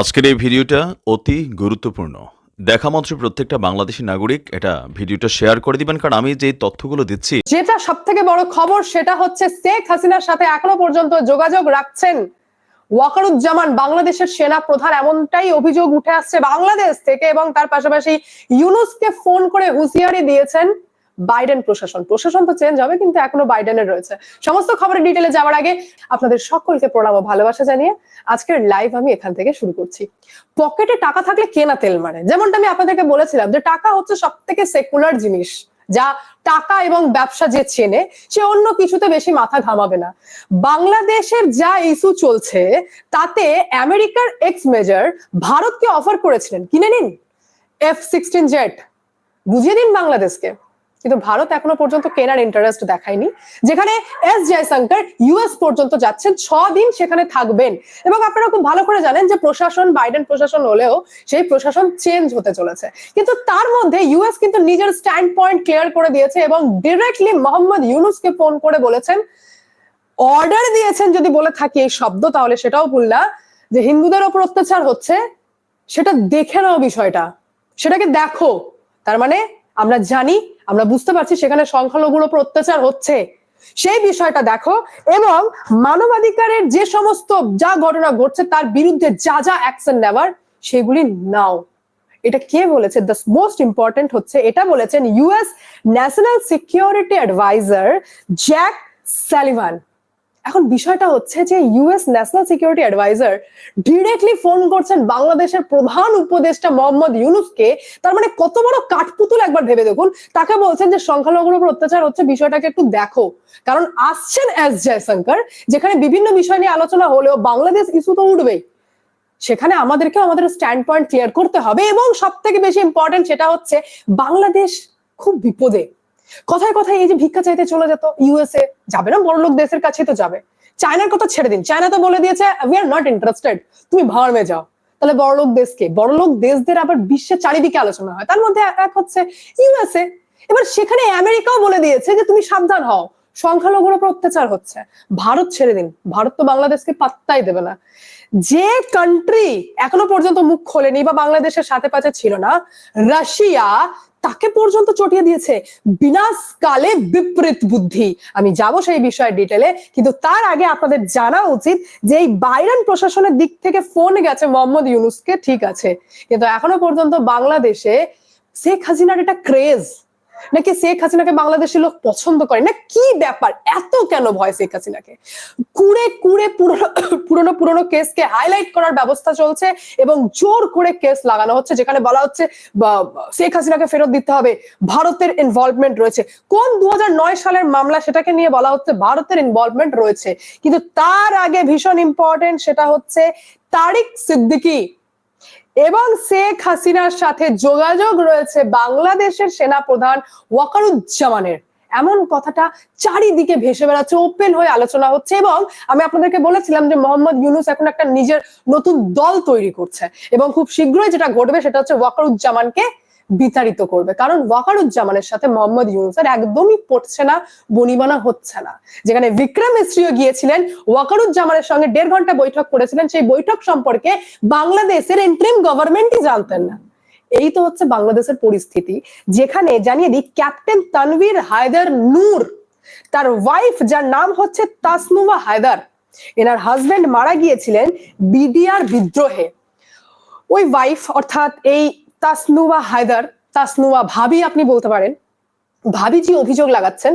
আজকের এই ভিডিওটা অতি গুরুত্বপূর্ণ। দেখা মাত্র প্রত্যেকটা বাংলাদেশি নাগরিক এটা ভিডিওটা শেয়ার করে দিবেন, কারণ আমি যে তথ্যগুলো দিচ্ছি যেটা সব থেকে বড় খবর সেটা হচ্ছে শেখ হাসিনার সাথে এখনও পর্যন্ত যোগাযোগ রাখছেন ওয়াকারুজ্জামান, বাংলাদেশের সেনা প্রধান। এমনটাই অভিযোগ উঠে আসছে বাংলাদেশ থেকে এবং তার পাশাপাশি ইউনুসকে ফোন করে হুঁশিয়ারি দিয়েছেন বাইডেন প্রশাসন। প্রশাসন তো চেঞ্জ হবে, কিন্তু এখনও বাইডেনের রয়েছে। সমস্ত খবরের ডিটেলে যাওয়ার আগে আপনাদের সকলকে প্রণাম ও ভালোবাসা জানিয়ে আজকের লাইভ আমি এখান থেকে শুরু করছি। পকেটে টাকা থাকলে কেনা তেল মারে? যেমনটা আমি আপনাদেরকে বলেছিলাম যে টাকা হচ্ছে সব থেকে সেকুলার জিনিস, যা টাকা এবং ব্যবসা যে চেনে, সে অন্য কিছুতে বেশি মাথা ঘামাবে না। বাংলাদেশের যা ইস্যু চলছে, তাতে আমেরিকার এক্স মেজর ভারতকে অফার করেছিলেন। কিনে নিন। এফ সিক্সটিন জেট বুঝিয়ে দিন বাংলাদেশকে। কিন্তু ভারত এখনও পর্যন্ত কেনার ইন্টারেস্ট দেখায়নি। যেখানে এস জয়শঙ্কর ইউএস পর্যন্ত যাচ্ছেন ছ দিন সেখানে থাকবেন। এবং আপনারা খুব ভালো করে জানেন যে প্রশাসন বাইডেন প্রশাসন হলেও সেই প্রশাসন চেঞ্জ হতে চলেছে। কিন্তু তার মধ্যে ইউএস কিন্তু নিজের স্ট্যান্ড পয়েন্ট ক্লিয়ার করে দিয়েছে এবং ডিরেক্টলি মোহাম্মদ ইউনুসকে ফোন করে বলেছেন অর্ডার দিয়েছেন যদি বলে থাকি এই শব্দ, তাহলে সেটাও ভুল না, যে হিন্দুদের ওপর অত্যাচার হচ্ছে, সেটা দেখে নাও বিষয়টা। সেটাকে দেখো। তার মানে আমরা জানি, আমরা বুঝতে পারছি সেখানে সংখ্যালঘুর ওপর অত্যাচার হচ্ছে। সেই বিষয়টা দেখো, এবং মানবাধিকারের যে সমস্ত যা ঘটনা ঘটছে তার বিরুদ্ধে যা যা অ্যাকশন নেওয়ার, সেগুলি নাও। এটা কে বলেছে? দ্য মোস্ট ইম্পর্টেন্ট হচ্ছে, এটা বলেছেন US national security adviser Jack Sullivan এখন বিষয়টা হচ্ছে যে US national security adviser directly phone করছেন বাংলাদেশের প্রধান উপদেষ্টা মোহাম্মদ ইউনুসকে। তার মানে কত বড় কাঠপুতুল একবার ভেবে দেখুন। তাকে বলছেন যে সংখ্যালঘুর উপর অত্যাচার হচ্ছে, বিষয়টাকে একটু দেখো। কারণ আসছেন এস জয়শঙ্কর যেখানে বিভিন্ন বিষয় নিয়ে আলোচনা হলেও বাংলাদেশ ইস্যু তো উঠবেই। সেখানে আমাদেরকে আমাদের স্ট্যান্ড পয়েন্ট ক্লিয়ার করতে হবে এবং সব থেকে বেশি ইম্পর্টেন্ট সেটা হচ্ছে বাংলাদেশ খুব বিপদে। কথায় কথায় এই যে ভিক্ষা চাইতে চলে যেত ইউএসএ যাবে না? বড় লোক দেশের কাছে তো যাবে। চায়নার কথা ছেড়ে দিন। চায়না তো বলে দিয়েছে উই আর নট ইন্টারেস্টেড তুমি ভার্মে যাও। তাহলে বড়লোক দেশকে? বড়লোক দেশদের আবার বিশ্বের চারিদিকে আলোচনা হয়। তার মধ্যে এক হচ্ছে ইউএসএ এবার সেখানে আমেরিকাও বলে দিয়েছে যে, তুমি সাবধান হও। সংখ্যালঘুর উপর অত্যাচার হচ্ছে। ভারত ছেড়ে দিন। ভারত তো বাংলাদেশকে পাত্তাই দেবে না। যে কান্ট্রি এখনও পর্যন্ত মুখ খোলেনি বা বাংলাদেশের সাথে পাশে ছিল না, রাশিয়া তাকে পর্যন্ত চটিয়ে দিয়েছে। বিনাশকালে বিপরীত বুদ্ধি। আমি যাব সেই বিষয়ে ডিটেলে কিন্তু তার আগে আপনাদের জানা উচিত যে এই বাইডেন প্রশাসনের দিক থেকে ফোন গেছে মোহাম্মদ ইউনুসকে, ঠিক আছে। কিন্তু এখনও পর্যন্ত বাংলাদেশে শেখ হাসিনার এটা ক্রেজ নাকি শেখ হাসিনাকে বাংলাদেশের লোক পছন্দ করে? না, কি ব্যাপার? এত কেন ভয় শেখ হাসিনাকে? কুড়ে কুড়ে পুরনো পুরনো কেসকে হাইলাইট করার ব্যবস্থা চলছে এবং জোর করে কেস লাগানো হচ্ছে, যেখানে বলা হচ্ছে শেখ হাসিনাকে ফেরত দিতে হবে। ভারতের ইনভলভমেন্ট রয়েছে। কোন দু হাজার নয় সালের মামলা সেটাকে নিয়ে বলা হচ্ছে ভারতের ইনভলভমেন্ট রয়েছে। কিন্তু তার আগে ভীষণ ইম্পর্টেন্ট সেটা হচ্ছে তারিক সিদ্দিকী। এবং শেখ হাসিনার সাথে যোগাযোগ রয়েছে বাংলাদেশের সেনা প্রধান ওয়াকারুজ্জামানের। এমন কথাটা চারিদিকে ভেসে বেড়াচ্ছে ওপেন হয়ে আলোচনা হচ্ছে এবং আমি আপনাদেরকে বলেছিলাম যে মোহাম্মদ ইউনুস এখন একটা নিজের নতুন দল তৈরি করছে এবং খুব শীঘ্রই যেটা ঘটবে সেটা হচ্ছে ওয়াকারুজ্জামানকে বিতাড়িত করবে। কারণ ওয়াকারুজ্জামানের সাথে মোহাম্মদ ইউনুসের একদমই পড়ছে না, বনিবানা হচ্ছে না। যেখানে বিক্রম মিস্ত্রিও গিয়েছিলেন, ওয়াকারুজ্জামানের সঙ্গে দেড় ঘণ্টা বৈঠক করেছিলেন। সেই বৈঠক সম্পর্কে বাংলাদেশের ইন্টারিম গভর্নমেন্টই জানতেন না। এই তো হচ্ছে বাংলাদেশের পরিস্থিতি। যেখানে, জানিয়ে দিই ক্যাপ্টেন তানভীর হায়দার নূর, তার ওয়াইফ যার নাম হচ্ছে তাসনুমা হায়দার, এনার হাজবেন্ড মারা গিয়েছিলেন বিডিআর বিদ্রোহে। ওই ওয়াইফ অর্থাৎ এই তাসনুয়া হায়দার, তাসনুয়া ভাবি আপনি বলতে পারেন, ভাবিজি অভিযোগ লাগাচ্ছেন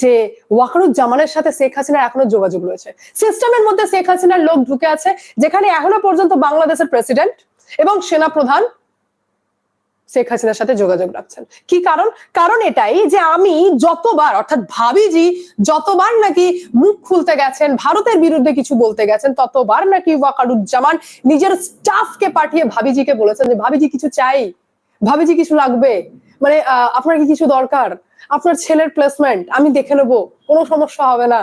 যে ওয়াকারুজ্জামানের সাথে শেখ হাসিনার এখনও যোগাযোগ রয়েছে। সিস্টেমের মধ্যে শেখ হাসিনার লোক ঢুকে আছে, যেখানে এখনও পর্যন্ত বাংলাদেশের প্রেসিডেন্ট এবং সেনা প্রধান শেখ হাসিনার সাথে যোগাযোগ রাখছেন। কি কারণ? কারণ এটাই যে আমি যতবার অর্থাৎ ভাবিজি যতবার নাকি মুখ খুলতে গেছেন ভারতের বিরুদ্ধে কিছু বলতে গেছেন ততবার নাকি ওয়াকারুজ্জামান নিজের স্টাফকে পাঠিয়ে ভাবিজিকে বলেছেন যে ভাবিজি কিছু চাই? ভাবিজি কিছু লাগবে? মানে আহ, আপনার কি কিছু দরকার? আপনার ছেলের প্লেসমেন্ট আমি দেখে নেব কোনো সমস্যা হবে না।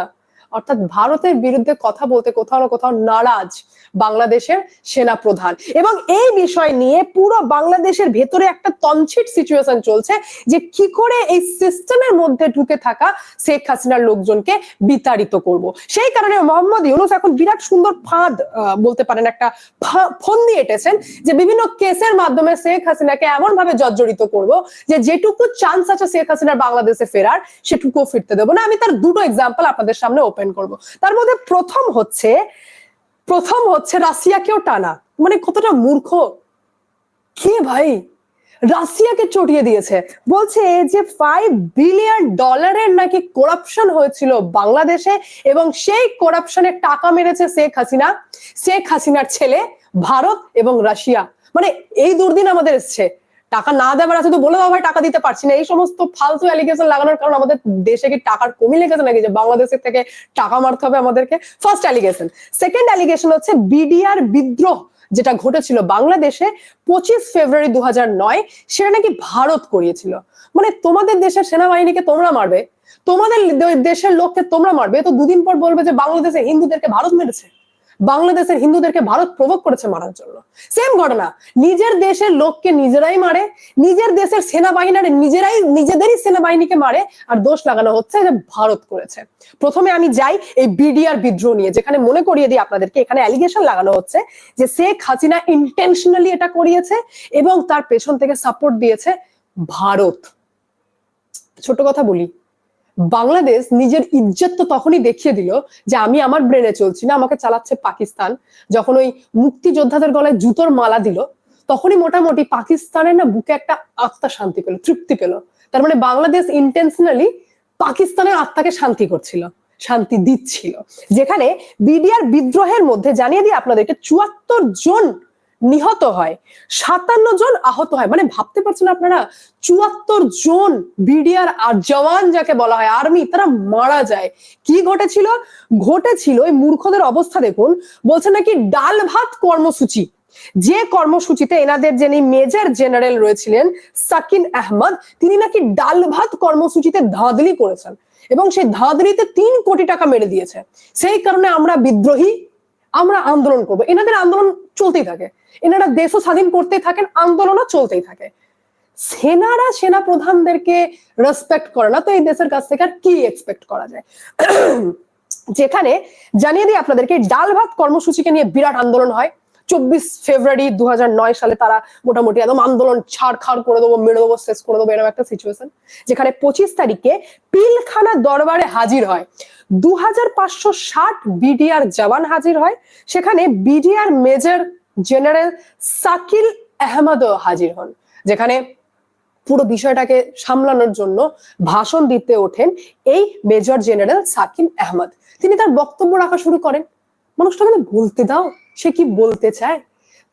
অর্থাৎ ভারতের বিরুদ্ধে কথা বলতে কোথাও না কোথাও নারাজ বাংলাদেশের সেনা প্রধান এবং এই বিষয় নিয়ে পুরো বাংলাদেশের ভেতরে একটা তঞ্চিট সিচুয়েশন চলছে যে কি করে এই সিস্টেমের মধ্যে ঢুকে থাকা শেখ হাসিনার লোকজনকে বিতাড়িত করব। সেই কারণে মোহাম্মদ ইউনুস এখন বিরাট সুন্দর ফাঁদ বলতে পারেন একটা ফা- ফন্দি এঁটেছেন যে বিভিন্ন কেসের মাধ্যমে শেখ হাসিনাকে এমন ভাবে জর্জরিত করব যে যেটুকু চান্স আছে শেখ হাসিনার বাংলাদেশে ফেরার সেটুকু ফিরতে দেবো না। আমি তার দুটো এক্সাম্পল আপনাদের সামনে ওপেন করব। তার মধ্যে প্রথম হচ্ছে প্রথম হচ্ছে রাশিয়াকেও টানা। মানে কতটা মূর্খ? কে ভাই? রাশিয়াকে চটিয়ে দিয়েছে। বলছে যে ফাইভ বিলিয়ন ডলারের নাকি করাপশন হয়েছিল বাংলাদেশে এবং সেই করাপশনের টাকা মেরেছে শেখ হাসিনা। শেখ হাসিনার ছেলে ভারত এবং রাশিয়া। মানে এই দুর্দিন আমাদের এসছে। টাকা না দেওয়ার আছে তো বলে দাও ভাই, টাকা দিতে পারছি না। এই সমস্ত ফালতু অ্যালিগেশন লাগানোর কারণ আমাদের দেশে কি টাকার কমি লেগেছে নাকি? যে বাংলাদেশের থেকে টাকা মারতে হবে আমাদেরকে? ফার্স্ট অ্যালিগেশন সেকেন্ড অ্যালিগেশন হচ্ছে বিডিআর বিদ্রোহ, যেটা ঘটেছিল বাংলাদেশে পঁচিশ ফেব্রুয়ারি দু নয়, সেটা নাকি ভারত করিয়েছিল। মানে তোমাদের দেশের সেনাবাহিনীকে তোমরা মারবে, তোমাদের দেশের লোককে তোমরা মারবে তো দুদিন পর বলবে যে বাংলাদেশে হিন্দুদেরকে ভারত মেরেছে। বাংলাদেশের হিন্দুদেরকে ভারত প্রভোগ করেছে মারার জন্য। সেম ঘটনা। নিজের দেশের লোককে নিজেরাই মারে, নিজের দেশের সেনাবাহিনীর নিজেরাই, নিজেদেরই সেনাবাহিনীকে মারে, আর দোষ লাগানো হচ্ছে যে ভারত করেছে। প্রথমে আমি যাই এই বিডিআর বিদ্রোহ নিয়ে, যেখানে মনে করিয়ে দিই আপনাদেরকে, এখানে অ্যালিগেশন লাগানো হচ্ছে যে শেখ হাসিনা ইন্টেনশনালি এটা করিয়েছে এবং তার পেছন থেকে সাপোর্ট দিয়েছে ভারত। ছোট কথা বলি বাংলাদেশ নিজের ইজ্জত তো তখনই দেখিয়ে দিল যে আমি আমার ব্রেনে চলছি না, আমাকে চালাচ্ছে পাকিস্তান। যখন ওই মুক্তিযোদ্ধাদের গলায় জুতোর মালা দিল, তখনই মোটামুটি পাকিস্তানের না বুকে একটা আত্মা শান্তি পেল, তৃপ্তি পেল। তার মানে বাংলাদেশ ইন্টেনশনালি পাকিস্তানের আত্মাকে শান্তি করছিল, শান্তি দিচ্ছিল। যেখানে বিডিআর বিদ্রোহের মধ্যে, জানিয়ে দিয়ে আপনাদেরকে, চুয়াত্তর জন নিহত হয়। সাতান্ন জন আহত হয়। মানে ভাবতে পারছেন আপনারা? চুয়াত্তর জন বিডিআর আর জওয়ান যাকে বলা হয়, আর্মি, তারা মারা যায়। কি ঘটেছিল? ঘটেছিল এই মূর্খদের অবস্থা দেখুন। বলছে নাকি ডাল ভাত কর্মসূচি। যে কর্মসূচিতে এনাদের যিনি মেজর জেনারেল রয়েছিলেন, সাকিন আহমদ, তিনি নাকি ডাল ভাত কর্মসূচিতে ধাঁধলি করেছেন এবং সেই ধাঁধলিতে তিন কোটি টাকা মেরে দিয়েছে। সেই কারণে আমরা বিদ্রোহী, আমরা আন্দোলন করব। এনাদের আন্দোলন চলতেই থাকে। এনারা দেশও স্বাধীন করতেই থাকেন, আন্দোলনও চলতেই থাকে। সেনারা সেনা প্রধানদেরকে রেসপেক্ট করে না, তো এই দেশের কাছ থেকে আর কি এক্সপেক্ট করা যায়? যেখানে জানিয়ে দিই আপনাদেরকে, ডাল ভাত কর্মসূচিকে নিয়ে বিরাট আন্দোলন হয়। চব্বিশ ফেব্রুয়ারি দু সালে তারা মোটামুটি একদম আন্দোলন ছাড়খাড় করে দেবো, মেরে দেবো, শেষ করে দেবো, এরকম একটা সিচুয়েশন যেখানে পঁচিশ তারিখে পিলখানা দরবারে হাজির হয়। দু হাজার পাঁচশো ষাট বিডিআর জওয়ান হাজির হয়। সেখানে বিডিআর মেজর জেনারেল সাকিল আহমদও হাজির হন, যেখানে পুরো বিষয়টাকে সামলানোর জন্য ভাষণ দিতে ওঠেন এই মেজর জেনারেল সাকিন আহমদ। তিনি তার বক্তব্য রাখা শুরু করেন। মানুষটা মানে বলতে দাও, সে কি বলতে চায়?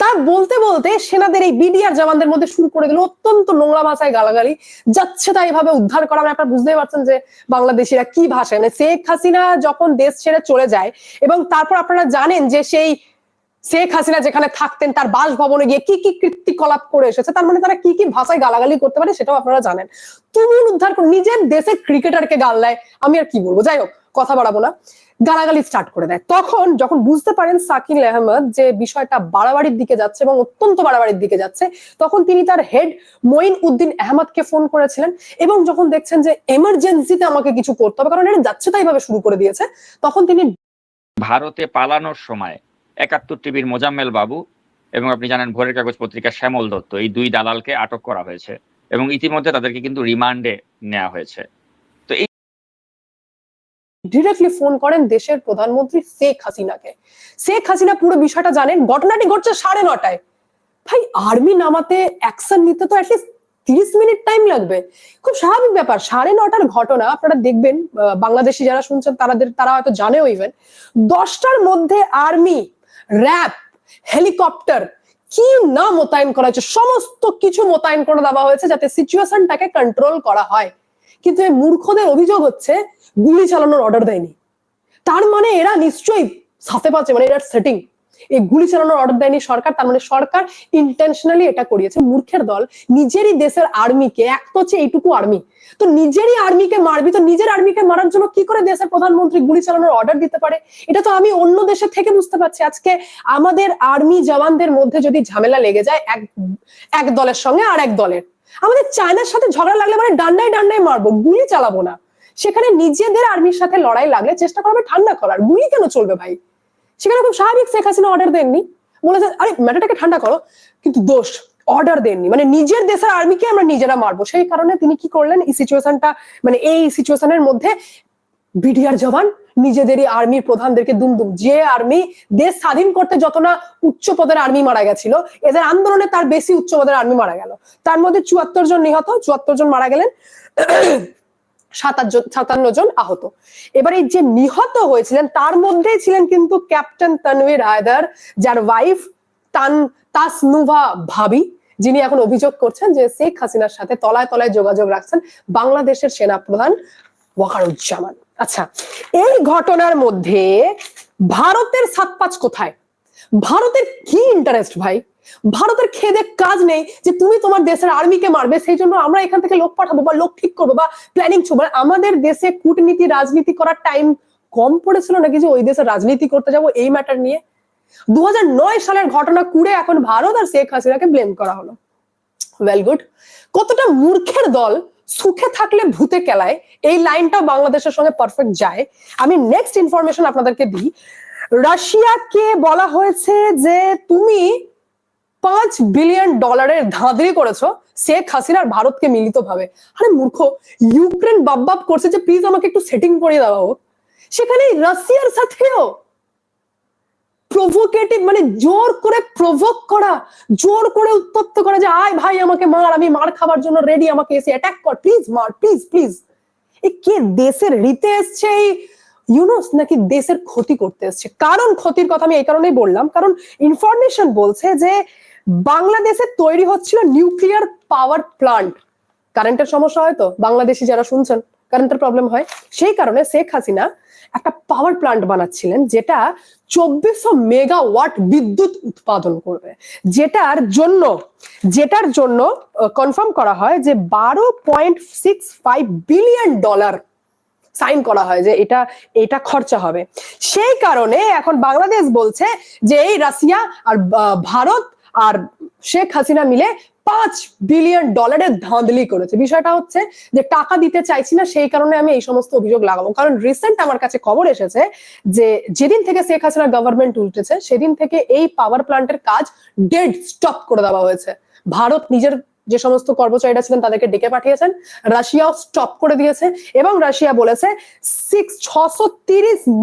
তার বলতে বলতে সেনাদের এই বিডিআর জওয়ানদের মধ্যে শুরু করে দিল অত্যন্ত নোংরা ভাষায় গালাগালি। যাচ্ছে তাই এভাবে উদ্ধার করা মানে আপনারা বুঝতেই পারছেন যে বাংলাদেশিরা কি ভাষায় মানে শেখ হাসিনা যখন দেশ ছেড়ে চলে যায়, এবং তারপর আপনারা জানেন যে সেই শেখ হাসিনা যেখানে থাকতেন, তার বাসভবনে গিয়ে কি কি কৃত্তিকলাপ করে এসেছে, তার মানে তারা কি কি ভাষায় গালাগালি করতে পারে সেটাও আপনারা জানেন। তুমুল উদ্ধার নিজের দেশের ক্রিকেটারকে গাল দেয় আমি আর কি বলব? যাই হোক, কথা বাড়াবো না। গালাগালি স্টার্ট করে দেয়। তখন যখন বুঝতে পারেন সাকিল আহমদ যে বিষয়টা বাড়াবাড়ির দিকে যাচ্ছে এবং অত্যন্ত বাড়াবাড়ির দিকে যাচ্ছে, তখন তিনি তার হেড মঈন উদ্দিন আহমদকে ফোন করেছিলেন এবং যখন দেখছেন যে এমার্জেন্সিতে আমাকে কিছু করতে হবে, কারণ এটা যাচ্ছে তাই ভাবে শুরু করে দিয়েছে, তখন তিনি ভারতে পালানোর সময় একাত্তর টিভির মোজাম্মেল বাবু এবং আপনি জানেন ভোরের কাগজ পত্রিকা শ্যামল দত্ত, এই দুই দালালকে আটক করা হয়েছে এবং ইতিমধ্যে তাদেরকে কিন্তু রিমান্ডে নেওয়া হয়েছে। তো ডিরেক্টলি ফোন করেন দেশের প্রধানমন্ত্রী শেখ হাসিনাকে। শেখ হাসিনা পুরো বিষয়টা জানেন, ঘটনাটি ঘটছে সাড়ে নটায়। ভাই, আর্মি নামাতে অ্যাকশন নিতে তো অ্যাটলিস্ট তিরিশ মিনিট টাইম লাগবে। খুব স্বাভাবিক ব্যাপার, সাড়ে নটার ঘটনা, আপনারা দেখবেন বাংলাদেশি যারা শুনছেন তাদের তারা হয়তো জানেও ইভেন দশটার মধ্যে আর্মি র্যাব, হেলিকপ্টার, কি না মোতায়েন করা হয়েছে? সমস্ত কিছু মোতায়েন করে দেওয়া হয়েছে যাতে সিচুয়েশনটাকে কন্ট্রোল করা হয়। কিন্তু এই মূর্খদের অভিযোগ হচ্ছে গুলি চালানোর অর্ডার দেয়নি। তার মানে এরা নিশ্চয়ই সাথে পাচ্ছে মানে এরা সেটিং এই গুলি চালানোর অর্ডার দেয়নি সরকার, তার মানে সরকার ইন্টেনশনালি এটা করিয়েছে। মূর্খের দল নিজেরই দেশের আর্মিকে এক তো হচ্ছে এইটুকু আর্মি তো নিজেরই আর্মিকে মারবি, তো নিজের আর্মিকে মারার জন্য কি করে দেশের প্রধানমন্ত্রী গুলি চালানোর অর্ডার দিতে পারে? এটা তো আমি অন্য দেশের থেকে বুঝতে পারছি। আজকে আমাদের আর্মি জওয়ানদের মধ্যে যদি ঝামেলা লেগে যায়, এক এক দলের সঙ্গে আর এক দলের। আমাদের চায়নার সাথে ঝগড়া লাগলে মানে ডান্ডায় ডান্ডায় মারবো, গুলি চালাবো না। সেখানে নিজেদের আর্মির সাথে লড়াই লাগলে চেষ্টা করবে ঠান্ডা করার। গুলি কেন চলবে ভাই? সেখানে খুব স্বাভাবিক শেখ হাসিনা অর্ডার দেননি। বলেছে আরে, ম্যাটারটাকে ঠান্ডা করো। কিন্তু দোষ অর্ডার দেননি। মানে নিজের দেশের আর্মিকে আমরা নিজেরা মারবো। সেই কারণে তিনি কি করলেন? এই সিচুয়েশনটা মানে এই সিচুয়েশনের মধ্যে বিডিআর জওয়ান নিজেদেরই আর্মির প্রধানদেরকে দুমদুম, যে আর্মি দেশ স্বাধীন করতে যত না উচ্চ পদের আর্মি মারা গেছিল, এদের আন্দোলনে তার বেশি উচ্চ পদের আর্মি মারা গেল। তার মধ্যে চুয়াত্তর জন নিহত, চুয়াত্তর জন মারা গেলেন। সাতান্ন জন আহত। এবার যে নিহত হয়েছিলেন, তার মধ্যেই ছিলেন কিন্তু ক্যাপ্টেন তানভীর হায়দার, যার ওয়াইফ তান, তাসনুভা ভাবি, যিনি এখন অভিযোগ করছেন যে শেখ হাসিনার সাথে তলায় তলায় যোগাযোগ রাখছেন বাংলাদেশের সেনা প্রধান ওয়াকারুজ্জামান। আচ্ছা এই ঘটনার মধ্যে ভারতের সাত পাঁচ কোথায়? ভারতের কি ইন্টারেস্ট ভাই? ভারতের খেদে কাজ নেই যে তুমি তোমার দেশের আর্মিকে মারবে, সেই জন্য আমরা এখান থেকে লোক পাঠাবো বা লোক ঠিক করব বা প্ল্যানিং করব আমাদের দেশে কূটনীতি, রাজনীতি করার টাইম কম পড়েছিল নাকি যে ওই দেশে রাজনীতি করতে যাব এই ম্যাটার নিয়ে? দু সালের ঘটনা কুড়ে এখন ভারত আর শেখ হাসিনাকে ব্লেম করা হলো। ওয়েল গুড কতটা মূর্খের দল সুখে থাকলে ভূতে কেলায়, এই লাইনটা বাংলাদেশের সঙ্গে পারফেক্ট যায়। আমি নেক্সট ইনফরমেশন আপনাদেরকে দিই। রাশিয়াকে বলা হয়েছে যে তুমি পাঁচ বিলিয়ন ডলারের ধাঁধরি করেছ শেখ হাসিনার ভারতকে মিলিত ভাবে আরে মূর্খ, ইউক্রেন বাপ করছে যে প্লিজ আমাকে একটু সেটিং করিয়ে দেওয়া হোক সেখানে রাশিয়ার সাথেও প্রভোকেটিভ মানে জোর করে প্রভোক করা, জোর করে উত্তপ্ত করা যে, আয় ভাই, আমাকে মার, আমি মার খাবার জন্য রেডি আমাকে এসে অ্যাটাক কর প্লিজ মার প্লিজ প্লিজ এ কে দেশের রীতে এসছে এই ইউনুস নাকি দেশের ক্ষতি করতে এসছে? কারণ ক্ষতির কথা আমি এই কারণেই বললাম, কারণ ইনফরমেশন বলছে যে বাংলাদেশে তৈরি হচ্ছিল নিউক্লিয়ার পাওয়ার প্লান্ট। কারেন্টের সমস্যা হয় তো, বাংলাদেশি যারা শুনছেন, কারেন্টের প্রবলেম হয়। সেই কারণে শেখ হাসিনা একটা পাওয়ার প্লান্ট বানাচ্ছিলেন যেটা চব্বিশশো মেগাওয়াট বিদ্যুৎ উৎপাদন করবে। যেটার জন্য যেটার জন্য কনফার্ম করা হয় যে বারো point six five billion dollar sign করা হয় যে এটা এটা খরচা হবে। সেই কারণে এখন বাংলাদেশ বলছে যে এই রাশিয়া আর ভারত আর শেখ হাসিনা মিলে পাঁচ বিলিয়ন ডলারের ধাঁধলি করেছে। বিষয়টা হচ্ছে যে টাকা দিতে চাইছি না, সেই কারণে আমি এই সমস্ত অভিযোগ লাগাবো। কারণ রিসেন্ট আমার কাছে খবর এসেছে যে যেদিন থেকে শেখ হাসিনা গভর্নমেন্ট উল্টেছে, সেদিন থেকে এই পাওয়ার প্ল্যান্টের কাজ ডেড স্টপ করে দেওয়া হয়েছে। ভারত নিজের যে সমস্ত কর্মচারীরা ছিলেন, তাদেরকে ডেকে পাঠিয়েছেন। রাশিয়াও স্টপ করে দিয়েছে এবং রাশিয়া বলেছে সিক্স ছশো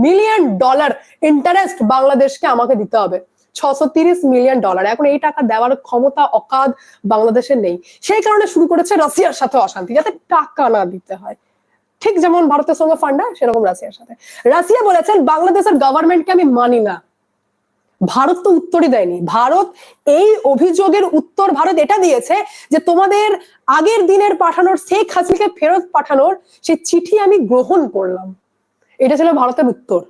মিলিয়ন ডলার ইন্টারেস্ট বাংলাদেশকে আমাকে দিতে হবে। ছশো মিলিয়ন ডলার। এখন এই টাকা দেওয়ার ক্ষমতা অকাদ বাংলাদেশের নেই। সেই কারণে শুরু করেছে রাশিয়ার সাথে অশান্তি, যাতে টাকা না দিতে হয়। ঠিক যেমন ভারতের সঙ্গে ফান্ডা, সেরকম রাশিয়ার সাথে। রাশিয়া বলেছেন, বাংলাদেশের গভর্নমেন্টকে আমি মানি না। ভারত তো উত্তরই দেয়নি। ভারত এই অভিযোগের উত্তর ভারত এটা দিয়েছে যে তোমাদের আগের দিনের পাঠানোর, শেখ হাসিনাকে ফেরত পাঠানোর সেই চিঠি আমি গ্রহণ করলাম। এটা ছিল ভারতের উত্তর।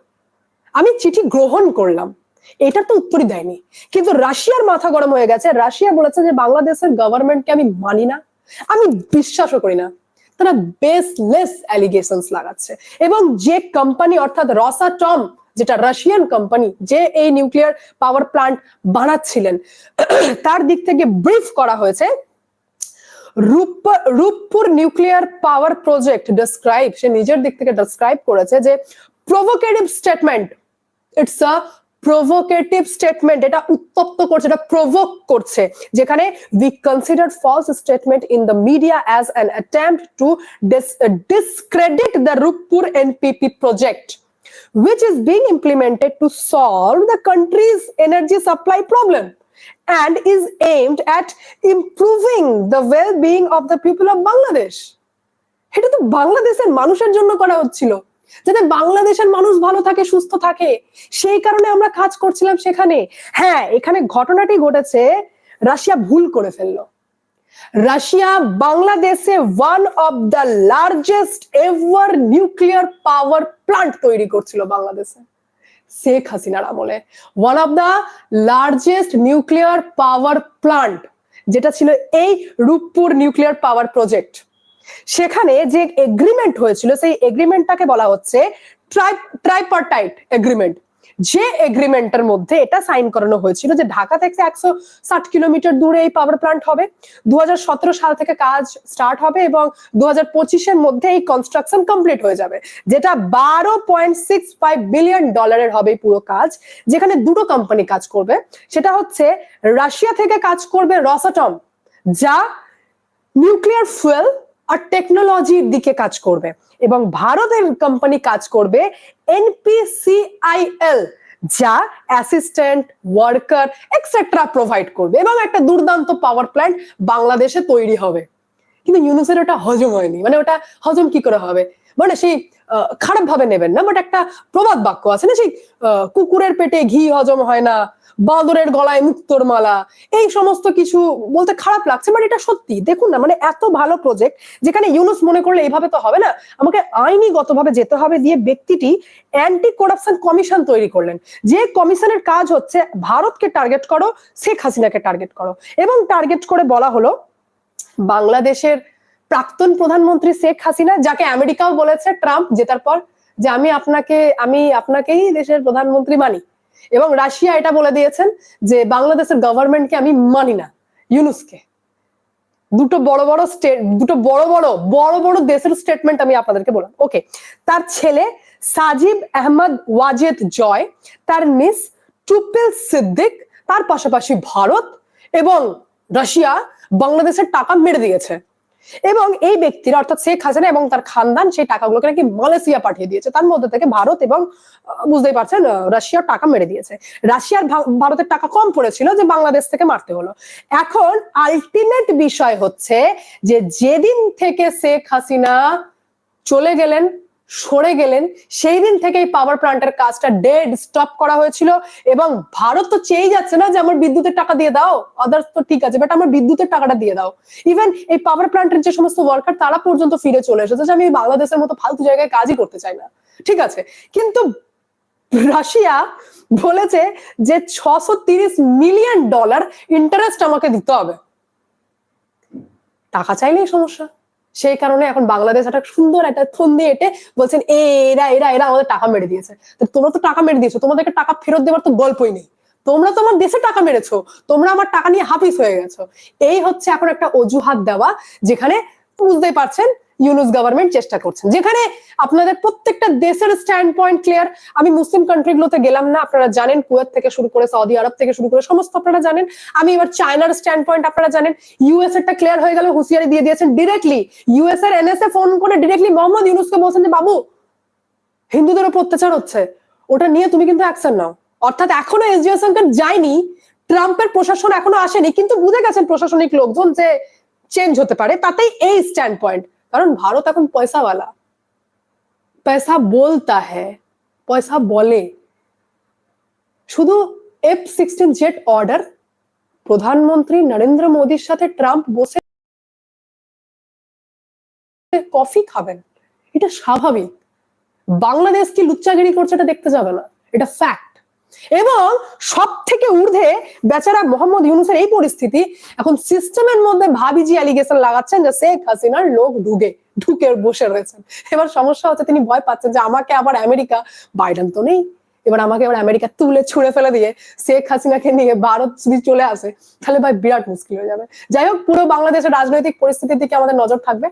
আমি চিঠি গ্রহণ করলাম। এটা তো উত্তরই দেয়নি। কিন্তু রাশিয়ার মাথা গরম হয়ে গেছে। রাশিয়া বলেছে যে বাংলাদেশের গভর্নমেন্টকে আমি মানি না, আমি বিশ্বাসও করি না। তারা বেসলেস অ্যালিগেশনস লাগাচ্ছে। এবং যে কোম্পানি অর্থাৎ রসাটম, যেটা রাশিয়ান কোম্পানি যে এই নিউক্লিয়ার পাওয়ার প্লান্ট বানাচ্ছিলেন, তার দিক থেকে ব্রিফ করা হয়েছে। রূপ- Rooppur nuclear power project describe সে নিজের দিক থেকে ডেসক্রাইব করেছে যে provocative statement it's a provocative statement এটা উত্তপ্ত করছে এটা প্রভোক করছে যেখানে we consider false statement in the media as an attempt to discredit the Rupur NPP project which is being implemented to solve the country's energy supply problem and is aimed at improving the well-being of the people of Bangladesh. এটা তো বাংলাদেশের মানুষের জন্য করা হচ্ছিল যাতে বাংলাদেশের মানুষ ভালো থাকে, সুস্থ থাকে। সেই কারণে আমরা কাজ করছিলাম সেখানে। হ্যাঁ এখানে ঘটনাটি ঘটেছে, রাশিয়া ভুল করে ফেলল। রাশিয়া বাংলাদেশে one of the largest ever nuclear power plant তৈরি করছিল বাংলাদেশে। শেখ হাসিনার আমলে। One of the largest nuclear power plant যেটা ছিল এই রূপপুর নিউক্লিয়ার পাওয়ার প্রজেক্ট সেখানে যে এগ্রিমেন্ট হয়েছিল, সেই এগ্রিমেন্টটাকে বলা হচ্ছে ট্রাইপার্টাইট এগ্রিমেন্ট যে এগ্রিমেন্টের মধ্যে এটা সাইন করানো হয়েছিল যে ঢাকা থেকে একশো ষাট কিলোমিটার দূরে এই পাওয়ার প্লান্ট হবে। দু সাল থেকে কাজ স্টার্ট হবে এবং দু হাজার মধ্যে এই কনস্ট্রাকশন কমপ্লিট হয়ে যাবে, যেটা বারো পয়েন্ট সিক্স ফাইভ বিলিয়ন ডলারের হবে পুরো কাজ, যেখানে দুটো কোম্পানি কাজ করবে। সেটা হচ্ছে রাশিয়া থেকে কাজ করবে রসাটম, যা নিউক্লিয়ার ফুয়েল আর টেকনোলজির দিকে কাজ করবে। এবং ভারতের কোম্পানি কাজ করবে এনপিসিআইএল যা অ্যাসিস্ট্যান্ট ওয়ার্কার এক্সেট্রা প্রোভাইড করবে। এবং একটা দুর্দান্ত পাওয়ার প্ল্যান্ট বাংলাদেশে তৈরি হবে। কিন্তু ইউনুসের ওটা হজম হয়নি। মানে ওটা হজম কি করে হবে? মানে সেই খারাপ ভাবে নেবেন না বাট একটা প্রবাদ বাক্য আছে না সেই কুকুরের পেটে ঘি হজম হয় না, বাঁদরের গলায় মুক্তোর মালা, এই সমস্ত কিছু বলতে খারাপ লাগছে বাট এটা সত্যি। দেখুন না মানে এত ভালো প্রজেক্ট যেখানে ইউনুস মনে করলে এইভাবে তো হবে না, আমাকে আইনিগতভাবে যেতে হবে দিয়ে ব্যক্তিটি অ্যান্টি করাপশন কমিশন তৈরি করলেন। যে কমিশনের কাজ হচ্ছে ভারতকে টার্গেট করো, শেখ হাসিনাকে টার্গেট করো। এবং টার্গেট করে বলা হলো, বাংলাদেশের প্রাক্তন প্রধানমন্ত্রী শেখ হাসিনা, যাকে আমেরিকাও বলেছে ট্রাম্প, জেতার পর যে আমি আপনাকে, আমি আপনাকেই দেশের প্রধানমন্ত্রী মানি। এবং রাশিয়া এটা বলে দিয়েছেন যে বাংলাদেশের গভর্নমেন্টকে আমি মানি না, ইউনুসকে। দুটো বড় বড় স্টেট, দুটো বড় বড় বড় বড় দেশের স্টেটমেন্ট আমি আপনাদেরকে বললাম। ওকে তার ছেলে সাজিব আহমদ ওয়াজেদ জয়, তার মিস টুপেল সিদ্দিক, তার পাশাপাশি ভারত এবং রাশিয়া বাংলাদেশের টাকা মেরে দিয়েছে। এবং এই ব্যক্তিরা, অর্থাৎ শেখ হাসিনা এবং তার খানদান, সেই টাকাগুলোকে নাকি মালয়েশিয়া পাঠিয়ে দিয়েছে। তার মধ্যে থেকে ভারত এবং বুঝতেই পারছেন রাশিয়ার টাকা মেরে দিয়েছে। রাশিয়ার ভারতের টাকা কম পড়েছিল যে বাংলাদেশ থেকে মারতে হলো। এখন আলটিমেট বিষয় হচ্ছে যে যেদিন থেকে শেখ হাসিনা চলে গেলেন সরে গেলেন। সেই দিন থেকে এই পাওয়ার প্ল্যান্টের কাজটা ডেড স্টপ করা হয়েছিল এবং ভারত তো চেয়েই যাচ্ছে না যে আমার বিদ্যুতের টাকা দিয়ে দাও। আদার্স তো ঠিক আছে বাট আমার বিদ্যুতের টাকাটা দিয়ে দাও। ইভেন এই পাওয়ার প্ল্যান্টের যে সমস্ত ওয়ার্কার তারা পর্যন্ত ফিরে চলে এসেছে যে আমি বাংলাদেশের মতো ফালতু জায়গায় কাজই করতে চাই না। ঠিক আছে? কিন্তু রাশিয়া বলেছে যে ছশো মিলিয়ন ডলার ইন্টারেস্ট আমাকে দিতে হবে। টাকা চাইলেই সমস্যা। সেই কারণে এখন বাংলাদেশ একটা সুন্দর একটা থন দিয়ে এটে বলছেন এরা এরা এরা আমাদের টাকা মেরে দিয়েছে। তোমরা তো টাকা মেরে দিয়েছ, তোমাদেরকে টাকা ফেরত দেওয়ার তো গল্পই নেই। তোমরা তো আমার দেশে টাকা মেরেছো, তোমরা আমার টাকা নিয়ে হাফিস হয়ে গেছো। এই হচ্ছে এখন একটা অজুহাত দেওয়া, যেখানে বুঝতেই পারছেন ইউনুস গভর্নমেন্ট চেষ্টা করছেন। যেখানে আপনাদের প্রত্যেকটা দেশের স্ট্যান্ড পয়েন্ট ক্লিয়ার আমি মুসলিম কান্ট্রিগুলোতে গেলাম না, আপনারা জানেন, কুয়েত থেকে শুরু করে সৌদি আরব থেকে শুরু করে সমস্ত আপনারা জানেন। আমি এবার চায়নার স্ট্যান্ড পয়েন্ট আপনারা জানেন ইউএস এরটা ক্লিয়ার হয়ে গেল, হুঁশিয়ারি দিয়ে দিয়েছেন ডিরেক্টলি ইউএস এর এনএসএ ফোন করে ডিরেক্টলি মোহাম্মদ ইউনুসকে বলছেন যে, বাবু, হিন্দুদের উপর অত্যাচার হচ্ছে। ওটা নিয়ে তুমি কিন্তু অ্যাকশন নাও। অর্থাৎ এখনও এস জয়শঙ্কর যায়নি, ট্রাম্পের প্রশাসন এখনও আসেনি, কিন্তু বুঝে গেছেন প্রশাসনিক লোকজন যে চেঞ্জ হতে পারে, তাতেই এই স্ট্যান্ড পয়েন্ট কারণ ভারত এখন পয়সাওয়ালা। পয়সা বলতা হ্যাঁ পয়সা বলে। শুধু এফ সিক্সটিন জেট অর্ডার প্রধানমন্ত্রী নরেন্দ্র মোদীর সাথে ট্রাম্প বসে কফি খাবেন। এটা স্বাভাবিক। বাংলাদেশ কি লুচ্চাগিরি করছে এটা দেখতে যাবে না। এটা ফ্যাক্ট এবং সব থেকে ঊর্ধ্বে বেচারা মোহাম্মদ ইউনুসের এই পরিস্থিতি, এখন সিস্টেমের মধ্যে ভাবিজি অ্যালিগেশন লাগাচ্ছেন যে শেখ হাসিনার লোক ঢুকে ঢুকে বসে রয়েছেন। এবার সমস্যা হচ্ছে তিনি ভয় পাচ্ছেন যে আমাকে আবার আমেরিকা, বাইডেন তো নেই। এবার আমাকে এবার আমেরিকা তুলে ছুঁড়ে ফেলে দিয়ে শেখ হাসিনাকে নিয়ে ভারত যদি চলে আসে, তাহলে ভাই বিরাট মুশকিল হয়ে যাবে। যাই হোক, পুরো বাংলাদেশের রাজনৈতিক পরিস্থিতির দিকে আমাদের নজর থাকবে।